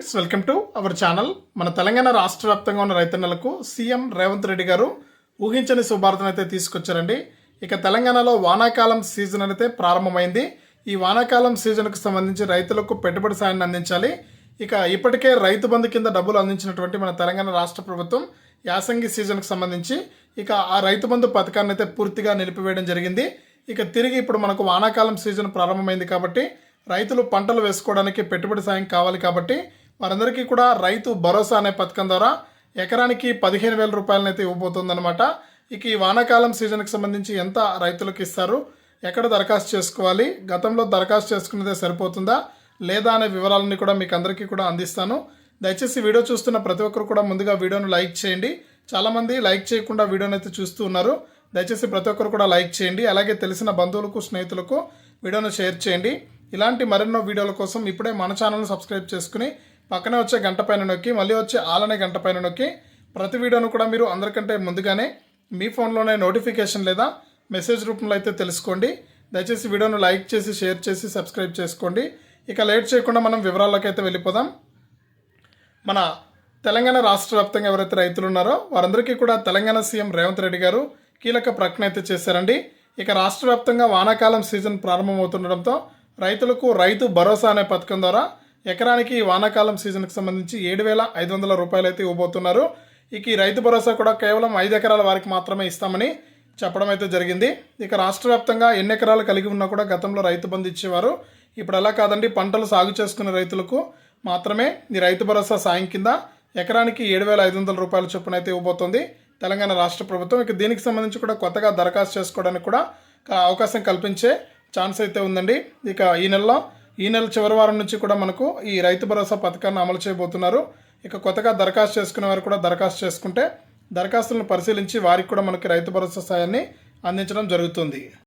Friends welcome to our channel. మన తెలంగాణ రాష్ట్ర వ్యాప్తంగా ఉన్న రైతన్నలకు సీఎం రేవంత్ రెడ్డి గారు ఊహించని శుభార్తను అయితే తీసుకొచ్చారండి. ఇక తెలంగాణలో వానాకాలం సీజన్ అయితే ప్రారంభమైంది. ఈ వానాకాలం సీజన్కు సంబంధించి రైతులకు పెట్టుబడి సాయాన్ని అందించాలి. ఇక ఇప్పటికే రైతు బంధు కింద డబ్బులు అందించినటువంటి మన తెలంగాణ రాష్ట్ర ప్రభుత్వం యాసంగి సీజన్కు సంబంధించి ఇక ఆ రైతు బంధు పథకాన్ని అయితే పూర్తిగా నిలిపివేయడం జరిగింది. ఇక తిరిగి ఇప్పుడు మనకు వానాకాలం సీజన్ ప్రారంభమైంది కాబట్టి రైతులు పంటలు వేసుకోవడానికి పెట్టుబడి సాయం కావాలి కాబట్టి వారందరికీ కూడా రైతు భరోసా అనే పథకం ద్వారా ఎకరానికి పదిహేను వేల రూపాయలనైతే ఇవ్వబోతుందన్నమాట. ఇక ఈ వానాకాలం సీజన్కి సంబంధించి ఎంత రైతులకు ఇస్తారు ఎక్కడ దరఖాస్తు చేసుకోవాలి గతంలో దరఖాస్తు చేసుకున్నదే సరిపోతుందా లేదా అనే వివరాలన్నీ కూడా మీకు అందరికీ కూడా అందిస్తాను. దయచేసి వీడియో చూస్తున్న ప్రతి ఒక్కరు కూడా ముందుగా వీడియోను లైక్ చేయండి. చాలామంది లైక్ చేయకుండా వీడియోని అయితే చూస్తూ ఉన్నారు. దయచేసి ప్రతి ఒక్కరు కూడా లైక్ చేయండి. అలాగే తెలిసిన బంధువులకు స్నేహితులకు వీడియోను షేర్ చేయండి. ఇలాంటి మరెన్నో వీడియోల కోసం ఇప్పుడే మన ఛానల్ను సబ్స్క్రైబ్ చేసుకుని పక్కనే వచ్చే గంట పైన నొక్కి మళ్ళీ వచ్చే ఆలనే గంట పైన నొక్కి ప్రతి వీడియోను కూడా మీరు అందరికంటే ముందుగానే మీ ఫోన్లోనే నోటిఫికేషన్ లేదా మెసేజ్ రూపంలో అయితే తెలుసుకోండి. దయచేసి వీడియోను లైక్ చేసి షేర్ చేసి సబ్స్క్రైబ్ చేసుకోండి. ఇక లేట్ చేయకుండా మనం వివరాల్లోకి అయితే వెళ్ళిపోదాం. మన తెలంగాణ రాష్ట్ర వ్యాప్తంగా ఎవరైతే రైతులు ఉన్నారో వారందరికీ కూడా తెలంగాణ సీఎం రేవంత్ రెడ్డి గారు కీలక ప్రకటన అయితే చేశారండి. ఇక రాష్ట్ర వ్యాప్తంగా వానాకాలం సీజన్ ప్రారంభమవుతుండడంతో రైతులకు రైతు భరోసా అనే పథకం ద్వారా ఎకరానికి ఈ వానాకాలం సీజన్కి సంబంధించి ఏడు వేల ఐదు వందల రూపాయలు అయితే ఇవ్వబోతున్నారు. ఇక ఈ రైతు భరోసా కూడా కేవలం ఐదు ఎకరాల వారికి మాత్రమే ఇస్తామని చెప్పడం అయితే జరిగింది. ఇక రాష్ట్ర వ్యాప్తంగా ఎన్ని ఎకరాలు కలిగి ఉన్నా కూడా గతంలో రైతు బంధు ఇచ్చేవారు. ఇప్పుడు ఎలా కాదండి పంటలు సాగు చేసుకునే రైతులకు మాత్రమే ఈ రైతు భరోసా సాయం కింద ఎకరానికి ఏడు వేల ఐదు వందల రూపాయల చొప్పున అయితే ఇవ్వబోతోంది. తెలంగాణ రాష్ట్ర ప్రభుత్వం ఇక దీనికి సంబంధించి కూడా కొత్తగా దరఖాస్తు చేసుకోవడానికి కూడా అవకాశం కల్పించే ఛాన్స్ అయితే ఉందండి. ఇక ఈ నెలలో ఈ నెల చివరి వారం నుంచి కూడా మనకు ఈ రైతు భరోసా పథకాన్ని అమలు చేయబోతున్నారు. ఇక కొత్తగా దరఖాస్తు చేసుకునే వారు కూడా దరఖాస్తు చేసుకుంటే దరఖాస్తులను పరిశీలించి వారికి కూడా మనకి రైతు భరోసా సాయాన్ని అందించడం జరుగుతుంది.